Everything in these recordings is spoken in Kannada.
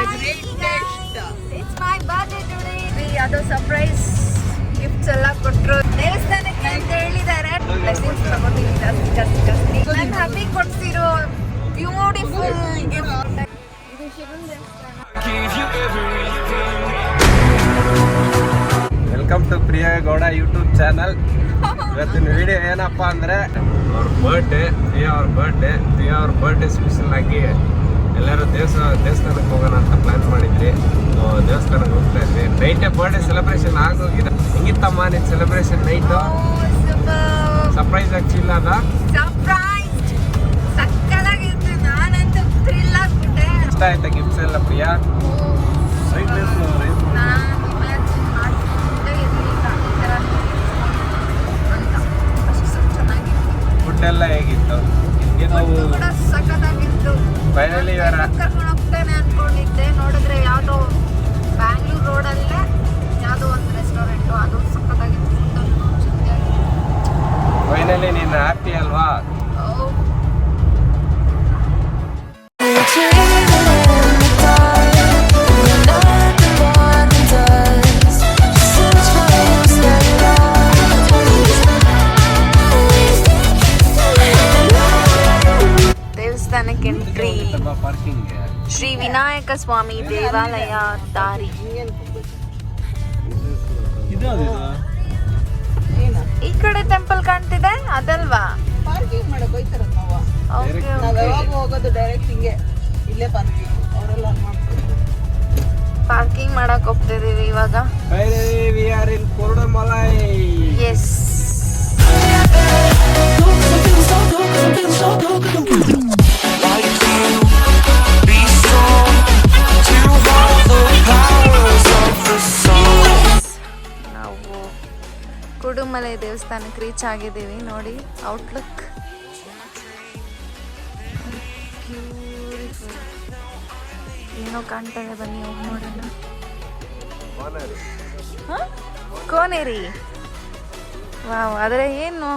ಇಟ್ಸ್ ಮೈ ಬರ್ತ್ಡೇ ಟುಡೇ ಅದು ಸರ್ಪ್ರೈಸ್ ಗಿಫ್ಟ್ಸ್ ಎಲ್ಲ ಕೊಟ್ಟರು ದೇವಸ್ಥಾನಕ್ಕೆ ಅಂತ ಹೇಳಿದ್ದಾರೆ. ಬ್ಲೆಸ್ಸಿಂಗ್ಸ್ ತಗೋತೀನಿ ಜಾಸ್ತಿ ಜಾಸ್ತಿ ಜಾಸ್ತಿ ನನ್ನ ಹಬ್ಬಿ ಕೊಡ್ಸಿರೋ ಬ್ಯೂಟಿಫುಲ್ ಗಿಫ್ಟ್ ಇದು ಶಿವನ್ ದೇವಸ್ಥಾನ. Welcome to Priya Gowda YouTube channel ಇವತ್ತಿನ ವಿಡಿಯೋ ಏನಪ್ಪ ಅಂದ್ರೆ ಅವ್ರ ಬರ್ಡೇ ಪ್ರಿಯಾ ಅವ್ರ ಬರ್ಡೇ ಪ್ರಿಯಾ ಅವ್ರ ಬರ್ಡೇ ಸ್ಪೆಷಲ್ ಆಗಿ ಎಲ್ಲರೂ ದೇವಸ್ಥಾನ ದೇವಸ್ಥಾನಕ್ಕೆ ಹೋಗೋಣ ಅಂತ ಪ್ಲಾನ್ ಮಾಡಿದ್ರಿ. So, ದೇವಸ್ಥಾನಕ್ಕೆ ಹೋಗ್ತಾ ಇದ್ವಿ. ನೈಟೇ ಬರ್ಡೇ ಸೆಲೆಬ್ರೇಷನ್ ಆಗೋಗಿದೆ. ಹಿಂಗಿತ್ತಮ್ಮ ನಿನ್ ಸೆಲೆಬ್ರೇಷನ್ ನೈಟು ಸರ್ಪ್ರೈಸ್ ಆಗ್ತಿಲ್ಲ ಅದ? ಇಷ್ಟ ಆಯ್ತಾ ಗಿಫ್ಟ್ಸ್ ಎಲ್ಲ ಪ್ರಿಯಾ? Finally ಕರ್ಕೊಂಡು ಹೋಗ್ತೇನೆ ಅನ್ಕೊಂಡಿದ್ದೆ. ನೋಡಿದ್ರೆ ಯಾವುದೋ ಬ್ಯಾಂಗ್ಳೂರ್ ರೋಡಲ್ಲೇ ಯಾವುದೋ ಒಂದು ರೆಸ್ಟೋರೆಂಟ್ ಅದು ಸಕ್ಕತ್ತಾಗಿತ್ತು ಫೈನಲಿ ನೀನು ಹ್ಯಾಪಿ ಅಲ್ವಾ? ವಿನಾಯಕ ಸ್ವಾಮಿ ದೇವಾಲಯ ದಾರಿ ಈ ಕಡೆ ಟೆಂಪಲ್ ಕಾಣ್ತಿದೆ ಅದಲ್ವಾ? ಪಾರ್ಕಿಂಗ್ ಮಾಡಕ್ ಹೋಯ್ತಾರ ನಾವು ಓಕೆ ಯಾವಾಗ ಹೋಗೋದು ಡೈರೆಕ್ಟ್ ಹಿಂಗೆ ಇಲ್ಲೇ ಪಾರ್ಕಿಂಗ್ ಅವರೆಲ್ಲ ಮಾಡ್ತಾರೆ. ಪಾರ್ಕಿಂಗ್ ಮಾಡಕ್ ಹೋಗ್ತಿದೀವಿ ಇವಾಗ. Finally we are in Kurudamalai S Kudumalai ದೇವಸ್ಥಾನಕ್ಕೆ ರೀಚ್ ಆಗಿದ್ದೀವಿ. ನೋಡಿ ಔಟ್ಲುಕ್ ಏನೋ ಕಾಣ್ತಾ ಇದೆ, ಬನ್ನಿ, ಹೋಗಿ ನೋಡೋಣ? ಕೋನೇರಿ? ವಾವ್, ಆದರೆ ಏನು?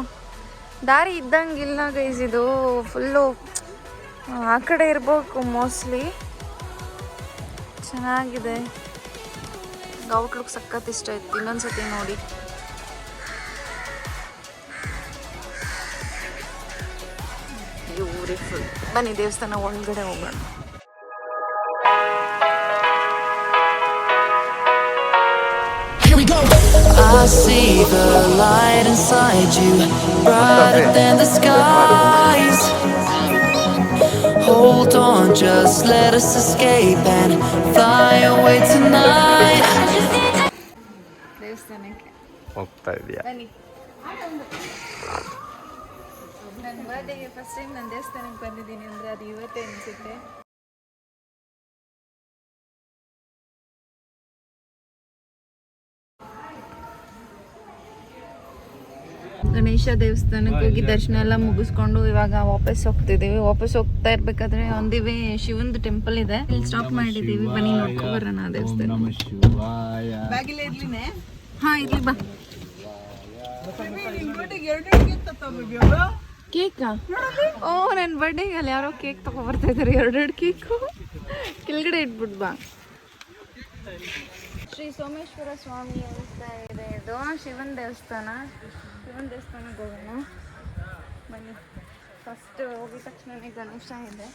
ದಾರಿ ಇದ್ದಂಗಿಲ್ಲ ಗೈಸ್ ಇದು. ಫುಲ್ಲು ಆ ಕಡೆ ಇರಬೇಕು ಮೋಸ್ಟ್ಲಿ ಚೆನ್ನಾಗಿದೆ. ಔಟ್ಲುಕ್ ಸಖತ್ ಇಷ್ಟ ಇತ್ತು ಇನ್ನೊಂದ್ಸತಿ ನೋಡಿ. ಬ್ಯೂಟಿಫುಲ್ ಬನ್ನಿ ದೇವಸ್ಥಾನ ಒಳಗಡೆ ಹೋಗೋಣ I see the light inside you, brighter than the skies. Hold on, just let us escape and fly away tonight. ದೇವಸ್ಥಾನಕ್ಕೆ ಹೋಗ್ತಾ ಇದೆಯಾ ಬನ್ನಿ ನನ್ನ ಬರ್ಡೇಗೆ ಫಸ್ಟ್ ಟೈಮ್ ನಾನು ದೇವಸ್ಥಾನಕ್ಕೆ ಬಂದಿದ್ದೀನಿ ಅಂದರೆ ಅದು ಇವತ್ತೇ ಅನಿಸುತ್ತೆ. ಗಣೇಶ ದೇವಸ್ಥಾನಕ್ಕೆ ಹೋಗಿ ದರ್ಶನ ಎಲ್ಲ ಮುಗಿಸ್ಕೊಂಡು ಇವಾಗ ವಾಪಸ್ ಹೋಗ್ತಿದ್ದೀವಿ. ವಾಪಸ್ ಹೋಗ್ತಾ ಇರ್ಬೇಕಾದ್ರೆ ಒಂದಿವೆ ಶಿವಂದು ಟೆಂಪಲ್ ಇದೆ. ಇಲ್ಲಿ ಸ್ಟಾಪ್ ಮಾಡಿದ್ದೀವಿ. ಬನ್ನಿ ನೋಡ್ಕೊಂಡು ಬರೋಣ ಆ ದೇವಸ್ಥಾನ. ಹಾ ಇಲ್ಲಿ ಬಾ. ಕೇಕಾ? ಓ ನನ್ನ ಬರ್ಡೇಗೆ ಅಲ್ಲಿ ಯಾರೋ ಕೇಕ್ ತಗೊಬರ್ತಾ ಇದ್ದಾರೆ ಎರಡೆರಡು ಕೇಕು. ಕೆಳಗಡೆ ಇಟ್ಬಿಟ್ ಬಾ. ಶ್ರೀ ಸೋಮೇಶ್ವರ ಸ್ವಾಮಿ ಅಂತ ಇದೆ ಇದು. ಶಿವನ ದೇವಸ್ಥಾನ. ಶಿವನ ದೇವಸ್ಥಾನಕ್ಕೆ ಹೋಗೋಣ. ಬನ್ನಿ. ಫಸ್ಟ್ ಹೋಗಿದ ತಕ್ಷಣನೇ ಗಣೇಶ ಇದೆ.